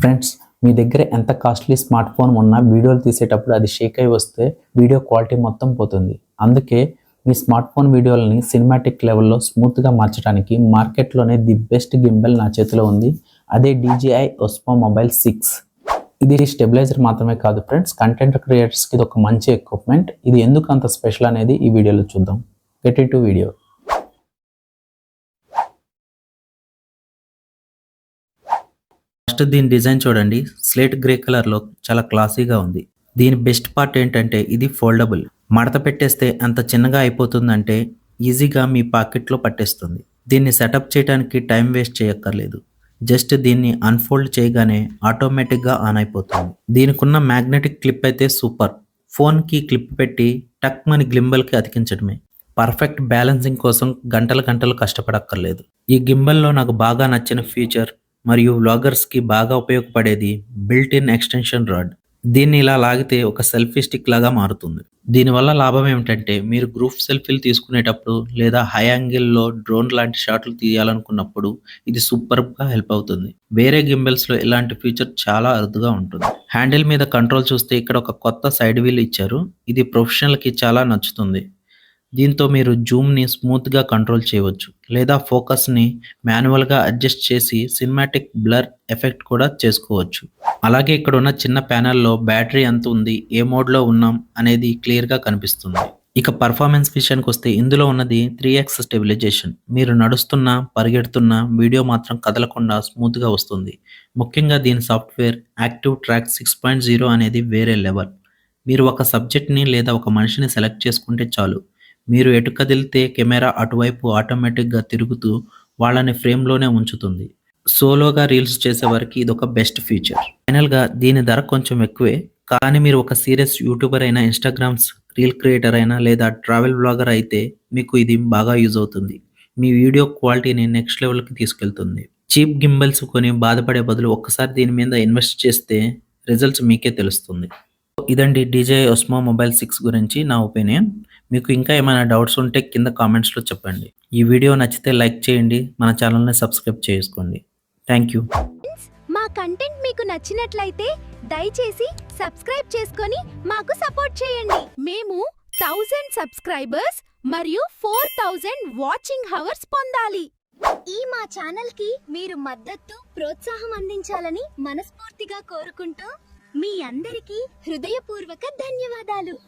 Friends మీ దగ్గర ఎంత costly smart phone ఉన్నా వీడియోలు తీసేటప్పుడు అది షేక్ అయి వస్తే వీడియో క్వాలిటీ మొత్తం పోతుంది. అందుకే మీ స్మార్ట్ ఫోన్ వీడియోలని సినిమాటిక్ లెవెల్లో స్మూత్గా మార్చడానికి మార్కెట్లోనే ది బెస్ట్ గింబెల్ నా చేతిలో ఉంది. అదే DJI ఒస్పో మొబైల్ సిక్స్ ఇది స్టెబిలైజర్ మాత్రమే కాదు ఫ్రెండ్స్ కంటెంట్ క్రియేటర్స్కి ఇది ఒక మంచి ఎక్విప్మెంట్ ఇది ఎందుకు అంత స్పెషల్ అనేది ఈ వీడియోలో చూద్దాం. Get into video first దీని డిజైన్ చూడండి. స్లేట్ గ్రే కలర్లో చాలా క్లాసీగా ఉంది. దీని బెస్ట్ పార్ట్ ఏంటంటే ఇది ఫోల్డబుల్. మడత పెట్టేస్తే అంత చిన్నగా అయిపోతుందంటే ఈజీగా మీ పాకెట్లో పట్టేస్తుంది. దీన్ని సెటప్ చేయడానికి టైం వేస్ట్ చేయక్కర్లేదు. జస్ట్ దీన్ని అన్ఫోల్డ్ చేయగానే ఆటోమేటిక్గా ఆన్ అయిపోతుంది. దీనికున్న మ్యాగ్నెటిక్ క్లిప్ అయితే సూపర్. ఫోన్కి క్లిప్ పెట్టి టక్ మని గ్లింబల్కి అతికించడమే. పర్ఫెక్ట్ బ్యాలెన్సింగ్ కోసం గంటల గంటలు కష్టపడక్కర్లేదు. ఈ గింబల్లో నాకు బాగా నచ్చిన ఫీచర్ మరియు వ్లాగర్స్కి బాగా ఉపయోగపడేది బిల్ట్ ఇన్ ఎక్స్టెన్షన్ రాడ్ దీన్ని ఇలా లాగితే ఒక సెల్ఫీ స్టిక్ లాగా మారుతుంది. దీనివల్ల లాభం ఏమిటంటే మీరు గ్రూప్ సెల్ఫీలు తీసుకునేటప్పుడు లేదా హై యాంగిల్లో డ్రోన్ లాంటి షాట్లు తీయాలనుకున్నప్పుడు ఇది సూపర్గా హెల్ప్ అవుతుంది. వేరే గింబెల్స్లో ఇలాంటి ఫీచర్ చాలా అరుదుగా ఉంటుంది. హ్యాండిల్ మీద కంట్రోల్ చూస్తే ఇక్కడ ఒక కొత్త సైడ్ వీల్ ఇచ్చారు. ఇది ప్రొఫెషనల్కి చాలా నచ్చుతుంది. దీంతో మీరు జూమ్ని స్మూత్గా కంట్రోల్ చేయవచ్చు లేదా ఫోకస్ని మాన్యువల్గా అడ్జస్ట్ చేసి సినిమాటిక్ బ్లర్ ఎఫెక్ట్ కూడా చేసుకోవచ్చు. అలాగే ఇక్కడ ఉన్న చిన్న ప్యానెల్లో బ్యాటరీ ఎంత ఉంది ఏ మోడ్లో ఉన్నాం అనేది క్లియర్గా కనిపిస్తుంది. ఇక పర్ఫార్మెన్స్ విషయానికి వస్తే ఇందులో ఉన్నది త్రీ ఎక్స్ స్టెబిలైజేషన్. మీరు నడుస్తున్నా పరిగెడుతున్నా వీడియో మాత్రం కదలకుండా స్మూత్గా వస్తుంది. ముఖ్యంగా దీని software active track six point zero అనేది వేరే లెవెల్. మీరు ఒక సబ్జెక్ట్ని లేదా ఒక మనిషిని సెలెక్ట్ చేసుకుంటే చాలు. మీరు ఎటు కదిలితే కెమెరా అటువైపు ఆటోమేటిక్గా తిరుగుతూ వాళ్ళని ఫ్రేమ్లోనే ఉంచుతుంది. సోలోగా రీల్స్ చేసే వారికి ఇది ఒక బెస్ట్ ఫీచర్ ఫైనల్గా దీని ధర కొంచెం ఎక్కువే కానీ మీరు ఒక సీరియస్ యూట్యూబర్ అయినా ఇన్స్టాగ్రామ్స్ రీల్ క్రియేటర్ అయినా లేదా ట్రావెల్ బ్లాగర్ అయితే మీకు ఇది బాగా యూజ్ అవుతుంది. మీ వీడియో క్వాలిటీని నెక్స్ట్ లెవెల్కి తీసుకెళ్తుంది. చీప్ గింబల్స్ కొని బాధపడే బదులు ఒక్కసారి దీని మీద ఇన్వెస్ట్ చేస్తే రిజల్ట్స్ మీకే తెలుస్తుంది. ఇదండి డీజే ఒస్మో మొబైల్ సిక్స్ గురించి నా ఒపీనియన్. మీకు ఇంకా ఏమైనా డౌట్స్ ఉంటే కింద కామెంట్స్లో చెప్పండి. ఈ వీడియో నచ్చితే లైక్ చేయండి. మన ఛానల్ని సబ్స్క్రైబ్ చేసుకోండి. Thank you. మా కంటెంట్ మీకు నచ్చినట్లయితే దయచేసి సబ్స్క్రైబ్ చేసుకొని మాకు సపోర్ట్ చేయండి. మేము థౌజండ్ సబ్స్క్రైబర్స్ మరియు ఫోర్ థౌజండ్ వాచింగ్ హవర్స్ పొందాలి. ఈ మా ఛానల్కి మీరు మద్దతు ప్రోత్సాహం అందించాలని మనస్ఫూర్తిగా కోరుకుంటూ మీ అందరికీ హృదయపూర్వక ధన్యవాదాలు.